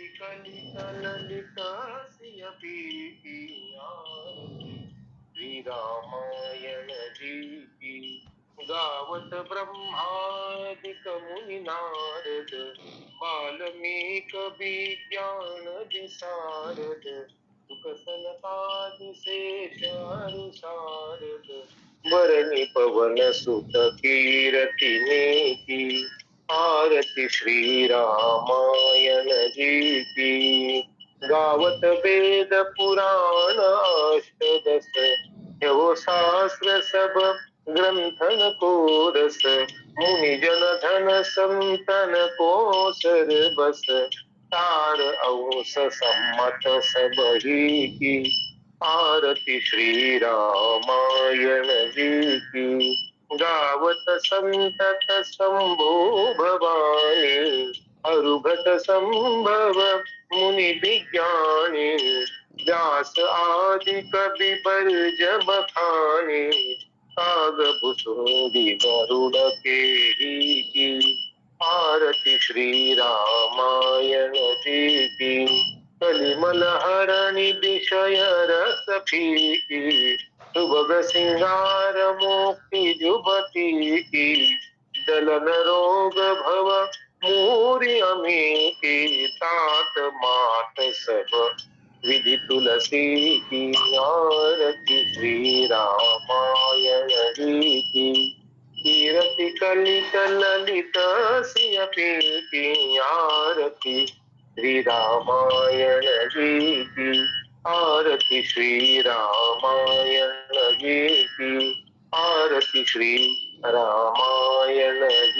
कीरति कलित ललित सियपी श्री रामायण जी गावत ब्रह्मादिक मुनि नारद बाल्मीक विज्ञान विशारद सुख सनकादि शेष अनुसारद वरणी पवन सुत कीरति की आरती श्री रामायण जी की गावत वेद पुराण अष्टदश। यो शास्त्र सब ग्रंथन को रस मुनि जन धन संतन को सर बस। तार अंश सम्मत सब ही की। आरती श्री रामायण जी की गावत संतत अरुभत संभव मुनि विज्ञानी, व्यास आदि कवि बर्ज बखानी काग भुसुंडी गरुड़ के ही की, आरती श्री रामायण जी की, कलिमल हरणि विषय रस फीकी, सुभग सिंगार मुक्ति जुबती की, दलन रोग भव मूरी की तात मात सब। विधि तुलसी की आरती श्री रामायण जी की। कीरति कलित ललित सियपी की आरती श्री रामायण की। आरती श्री रामायण की। आरती श्री रामायण की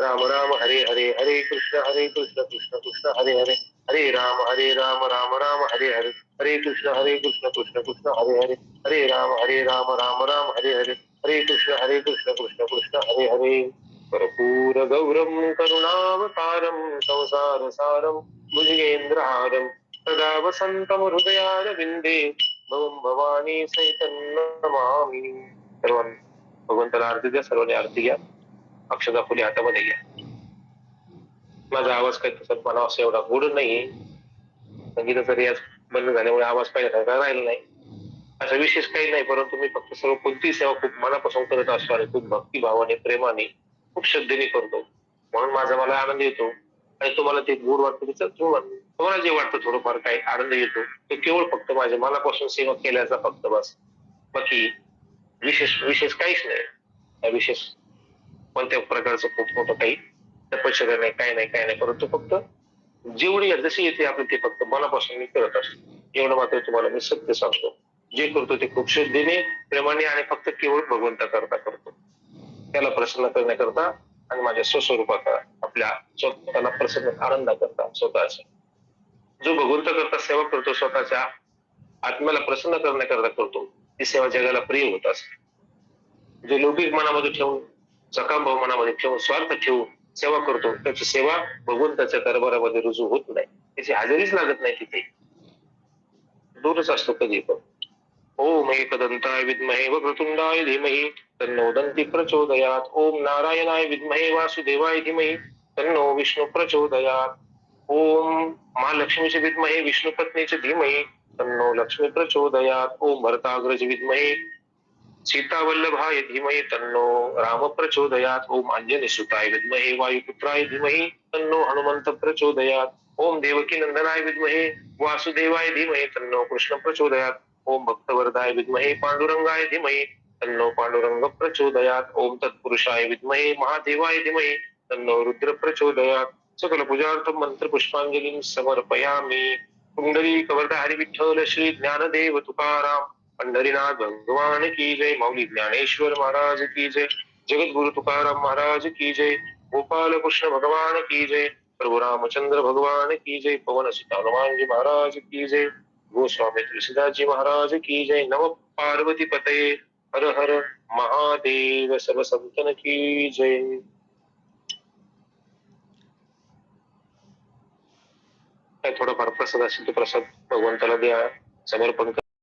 राम राम, हरे हरे हरे कृष्ण हरे कृष्ण कृष्ण कृष्ण, हरे हरे। हरे राम हरे राम राम राम, हरे हरे। हरे कृष्ण हरे कृष्ण कृष्ण कृष्ण, हरे हरे। हरे राम हरे राम राम राम, हरे हरे। हरे कृष्ण हरे कृष्ण कृष्ण कृष्ण, हरे हरे। कर्पूर गौरम करुणावतारम संसार सारम भुजगेन्द्रहारम सदा वसंतम हृदयारविंदे भवं भवानी सहितं नमामि सर्वांनी भगवंताला आरती द्या आरती अक्षता फुले हातामध्ये घ्या. माझा आवाज काही तसं मला असं एवढा गोड नाही संगीताचा रियाज बंद झाल्यामुळे आवाज पाहिजे राहिला नाही. असं विशेष काही नाही परंतु मी फक्त सर्व कोणती सेवा खूप मनापासून करत असतो आणि खूप भक्तिभावाने प्रेमाने खूप श्रद्धेने करतो. म्हणून माझा मला आनंद येतो आणि तुम्हाला ते गोड वाटतं त्याचं तुम्हाला तुम्हाला जे वाटतं थोडंफार काही आनंद येतो ते केवळ फक्त माझ्या मनापासून सेवा केल्याचा फक्त बस. बाकी विशेष विशेष काहीच नाही. विशेष कोणत्या प्रकारचं खूप मोठं काही तपश्चर्या नाही काही नाही काही नाही. परंतु फक्त जेवढी जशी येते आपण ते फक्त मनापासून मी करत असतो. एवढं मात्र तुम्हाला मी सत्य सांगतो. जे करतो ते खूप श्रद्धेने प्रेमाने आणि फक्त केवळ भगवंता करता करतो. त्याला प्रसन्न करण्याकरता आणि माझ्या स्वस्वरूपाचा आपल्या स्वतःला प्रसन्न आनंदा करता स्वतःचा. जो भगवंत करता सेवा करतो स्वतःच्या आत्म्याला प्रसन्न करण्याकरता करतो ती सेवा जगाला प्रिय होत असते. जे लौकिक मनामध्ये ठेवून सकाम भाव मनामध्ये ठेवून, स्वार्थ ठेवून, सेवा करतो. त्याची सेवा भगवंताच्या दरबारामध्ये रुजू होत नाही. त्याची हजेरीच लागत नाही तिथे. दूरच असतो कधी पण. ओम एकदंताय विद्महे वक्रतुंडाय धीमहि, तन्नो दंती प्रचोदयात. ओम नारायणाय विद्महे वासुदेवाय धीमहि, तन्नो विष्णू प्रचोदयात. ओम महालक्ष्मीचे विद्महे, विष्णू पत्नीचे धीमहि, तन्नो लक्ष्मी प्रचोदयात. ओम भरताग्रज विद्महे सीतावल्लभाय धीमहि तन्नो राम प्रचोदयात ओम अंजनी सुताय विद्महे, वायुपुत्राय धीमहि तन्नो हनुमंत प्रचोदयात ओम देवकी नंदनाय विद्महे, वासुदेवाय धीमहि तन्नो कृष्ण प्रचोदयात ओम भक्तवरदाय विद्महे, पांडुरंगाय धीमहि तन्नो पांडुरंग प्रचोदयात ओम तत्पुरुषाय विद्महे, महादेवाय धीमहि तन्नो रुद्र प्रचोदयात सकल पूजार्थ मंत्र पुष्पांजली समर्पयामी। कुंडली कवर्धा हरी विठ्ठल श्री ज्ञानदेव तुकाराम। पंढरीनाथ भगवान की जय, मौली ज्ञानेश्वर महाराज की जय जगत गुरु तुकाराम महाराज की जय, गोपाल कृष्ण भगवान की जय, प्रभु रामचंद्र भगवान की जय, पवन सुत हनुमान जी महाराज की जय, गोस्वामी तुलसीदास जी महाराज की जय, नम पार्वती पते, हर हर महादेव सर्व संतन की जय। थोडाफार प्रसाद तो प्रसाद भगवंताला द्या, समर्पण करा